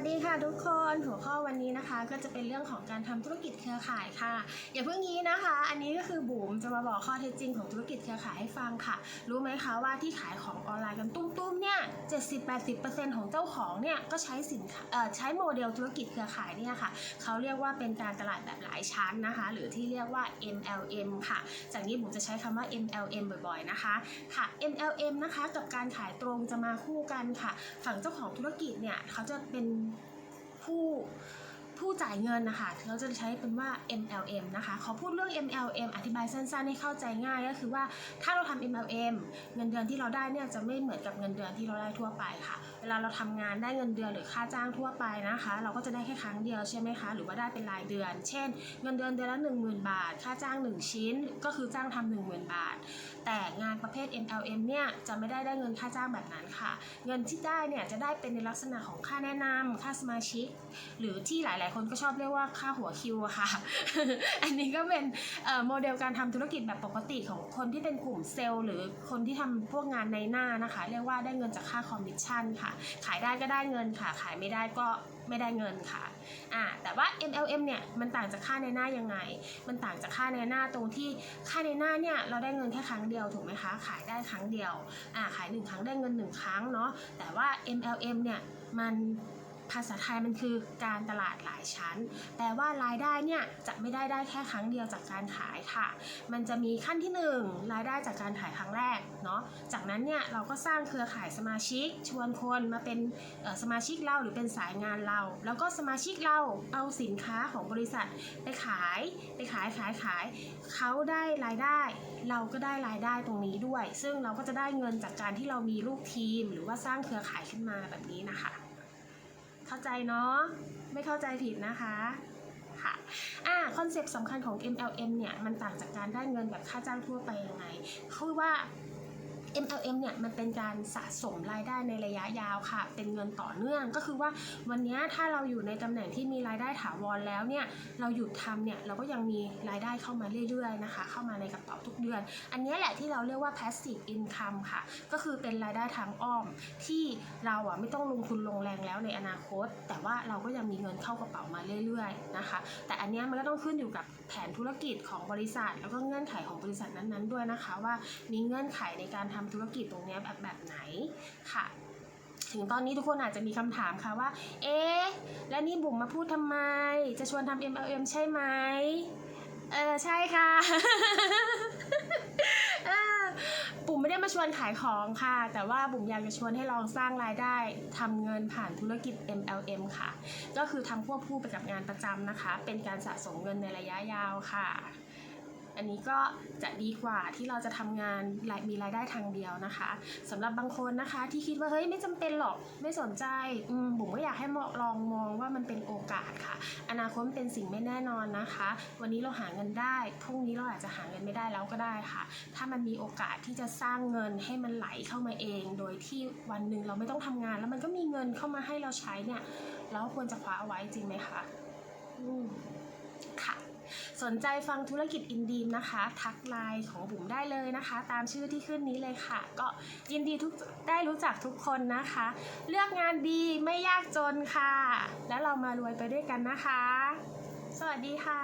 วัสดีค่ะทุกคนหัวข้อวันนี้นะคะ ก็จะเป็นเรื่องของการทำธุรกิจเครือข่ายค่ะ อย่าเพิ่งงี้นะคะ อันนี้ก็คือบุ๋ม จะมาบอกข้อเท็จจริงของธุรกิจเครือข่ายให้ฟังค่ะ รู้ไหมคะว่าที่ขายของออนไลน์กันตุ้มๆเนี่ย70-80%ของเจ้าของเนี่ยก็ใช้สินค้าใช้โมเดลธุรกิจเครือข่ายเนี่ยค่ะเขาเรียกว่าเป็นการตลาดแบบหลายชั้นนะคะ หรือที่เรียกว่า MLM ค่ะ จากนี้บุ๋มจะใช้คำว่า MLM บ่อยๆนะคะค่ะ MLM นะคะกับการขายตรงจะมาคู่กันค่ะ ฝั่งเจ้าของธุรกิจเนี่ยเขาจะเป็นผู้ ผู้จ่ายเงินนะคะเขาจะใช้เป็นว่า MLM นะคะ ขอพูดเรื่อง MLM อธิบายสั้นๆให้เข้าใจง่ายก็คือว่าถ้าเราทำ MLM เงินเดือนที่เราได้เนี่ยจะไม่เหมือนกับเงินเดือนที่เราได้ทั่วไปค่ะ เวลาเราทำงานได้เงินเดือนหรือค่าจ้างทั่วไปนะคะ เราก็จะได้แค่ครั้งเดียวใช่ไหมคะ หรือว่าได้เป็นรายเดือน เช่น เงินเดือนเดือนละ 10,000 บาท ค่าจ้าง 1 ชิ้นก็คือจ้างทำ10,000 บาท แต่งานประเภท MLM เนี่ยจะไม่ได้ได้เงินค่าจ้างแบบนั้นค่ะ เงินที่ได้เนี่ยจะได้เป็นในลักษณะของค่าแนะนำค่าสมาชิก หรือที่หลายๆคนก็ชอบเรียกว่าค่าหัวคิวอะค่ะ อันนี้ก็เป็นโมเดลการทำธุรกิจแบบปกติของคนที่เป็นกลุ่มเซลล์หรือคนที่ทำพวกงานในหน้านะคะ เรียกว่าได้เงินจากค่าคอมมิชชั่นค่ะ ขายได้ก็ได้เงินค่ะ ขายไม่ได้ก็ไม่ได้เงินค่ะอ่าแต่ว่า MLM เนี่ยมันต่างจากค่าในหน้ายังไง มันต่างจากค่าในหน้าตรงที่ค่าในหน้าเนี่ยเราได้เงินแค่ครั้งเดียวถูกไหมคะ ขายได้ครั้งเดียวอ่าขายหนึ่งครั้งได้เงินหนึ่งครั้งเนาะแต่ว่า MLM เนี่ยมัน ภาษาไทยมันคือการตลาดหลายชั้น แปลว่ารายได้เนี่ยจะไม่ได้ได้แค่ครั้งเดียวจากการขายค่ะ มันจะมีขั้นที่ 1 รายได้จากการขายครั้งแรกเนาะ จากนั้นเนี่ยเราก็สร้างเครือข่ายสมาชิก ชวนคนมาเป็นสมาชิกเราหรือเป็นสายงานเรา แล้วก็สมาชิกเราเอาสินค้าของบริษัทไปขายไปขายขายขายเขาได้รายได้ เราก็ได้รายได้ตรงนี้ด้วย ซึ่งเราก็จะได้เงินจากการที่เรามีลูกทีม หรือว่าสร้างเครือข่ายขึ้นมาแบบนี้นะคะ เข้าใจเนาะไม่เข้าใจผิดนะคะค่ะอ่าคอนเซปต์สำคัญของ MLM เนี่ย มันต่างจากการได้เงินแบบค่าจ้างทั่วไปยังไงคือว่า MLM เนี่ยมันเป็นการสะสมรายได้ในระยะยาวค่ะ เป็นเงินต่อเนื่องก็คือว่าวันนี้ถ้าเราอยู่ในตำแหน่งที่มีรายได้ถาวรแล้วเนี่ยเราหยุดทำเนี่ยเราก็ยังมีรายได้เข้ามาเรื่อยๆนะคะ เข้ามาในกระเป๋าทุกเดือน อันนี้แหละที่เราเรียกว่า passive income ค่ะ ก็คือเป็นรายได้ทางอ้อมที่เราอะไม่ต้องลงทุนลงแรงแล้วในอนาคต แต่ว่าเราก็ยังมีเงินเข้ากระเป๋ามาเรื่อยๆนะคะ แต่อันนี้มันก็ต้องขึ้นอยู่กับแผนธุรกิจของบริษัท แล้วก็เงื่อนไขของบริษัทนั้นๆด้วยนะคะ ว่ามีเงื่อนไขในการททำธุรกิจตรงนี้แบบแบบไหนค่ะ ถึงตอนนี้ทุกคนอาจจะมีคำถามค่ะว่า เอ๊ะ แล้วนี่บุ๋มมาพูดทำไม จะชวนทำ MLM ใช่ไหมเออใช่ค่ะบุ๋มไม่ได้มาชวนขายของค่ะ แต่ว่าบุ๋มอยากจะชวนให้ลองสร้างรายได้ทำเงินผ่านธุรกิจ MLM ค่ะ ก็คือทำควบคู่ไปกับงานประจำนะคะ เป็นการสะสมเงินในระยะยาวค่ะ อันนี้ก็จะดีกว่าที่เราจะทำงานมีรายได้ทางเดียวนะคะสำหรับบางคนนะคะที่คิดว่าเฮ้ยไม่จำเป็นหรอกไม่สนใจอืมบุ๋มก็อยากให้มองลองมองว่ามันเป็นโอกาสค่ะ อนาคตเป็นสิ่งไม่แน่นอนนะคะ วันนี้เราหาเงินได้พรุ่งนี้เราอาจจะหาเงินไม่ได้แล้วก็ได้ค่ะ ถ้ามันมีโอกาสที่จะสร้างเงินให้มันไหลเข้ามาเอง โดยที่วันหนึ่งเราไม่ต้องทำงาน แล้วมันก็มีเงินเข้ามาให้เราใช้เนี่ยเราควรจะคว้าเอาไว้จริงไหมคะอืม ค่ะ สนใจฟังธุรกิจอินดีมนะคะ ทักไลน์ของบุ๋มได้เลยนะคะ ตามชื่อที่ขึ้นนี้เลยค่ะ ก็ยินดีทุกได้รู้จักทุกคนนะคะ เลือกงานดีไม่ยากจนค่ะ แล้วเรามารวยไปด้วยกันนะคะ สวัสดีค่ะ